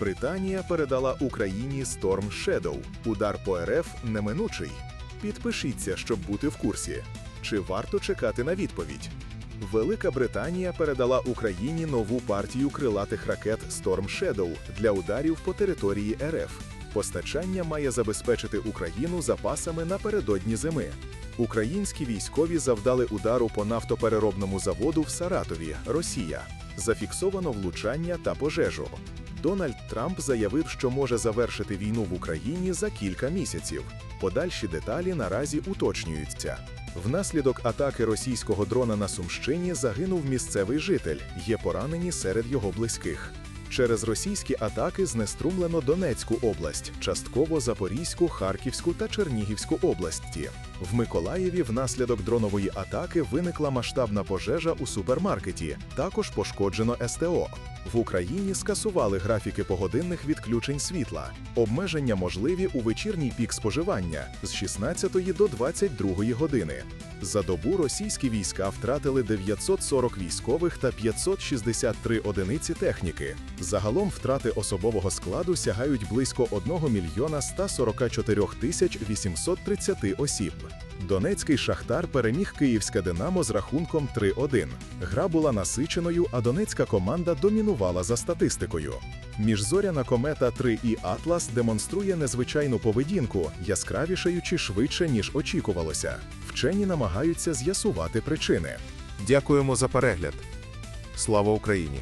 Британія передала Україні Storm Shadow. Удар по РФ неминучий. Підпишіться, щоб бути в курсі. Чи варто чекати на відповідь? Велика Британія передала Україні нову партію крилатих ракет Storm Shadow для ударів по території РФ. Постачання має забезпечити Україну запасами напередодні зими. Українські військові завдали удару по нафтопереробному заводу в Саратові, Росія. Зафіксовано влучання та пожежу. Дональд Трамп заявив, що може завершити війну в Україні за кілька місяців. Подальші деталі наразі уточнюються. Внаслідок атаки російського дрона на Сумщині загинув місцевий житель, є поранені серед його близьких. Через російські атаки знеструмлено Донецьку область, частково Запорізьку, Харківську та Чернігівську області. В Миколаєві внаслідок дронової атаки виникла масштабна пожежа у супермаркеті. Також пошкоджено СТО. В Україні скасували графіки погодинних відключень світла. Обмеження можливі у вечірній пік споживання з 16 до 22 години. За добу російські війська втратили 940 військових та 563 одиниці техніки. Загалом втрати особового складу сягають близько 1 мільйона 144 тисяч 830 осіб. Донецький шахтар переміг київське Динамо з рахунком 3-1. Гра була насиченою, а донецька команда домінувала за статистикою. Міжзоряна комета 3 і Атлас демонструє незвичайну поведінку, яскравішаючи швидше ніж очікувалося. Вчені намагаються з'ясувати причини. Дякуємо за перегляд. Слава Україні!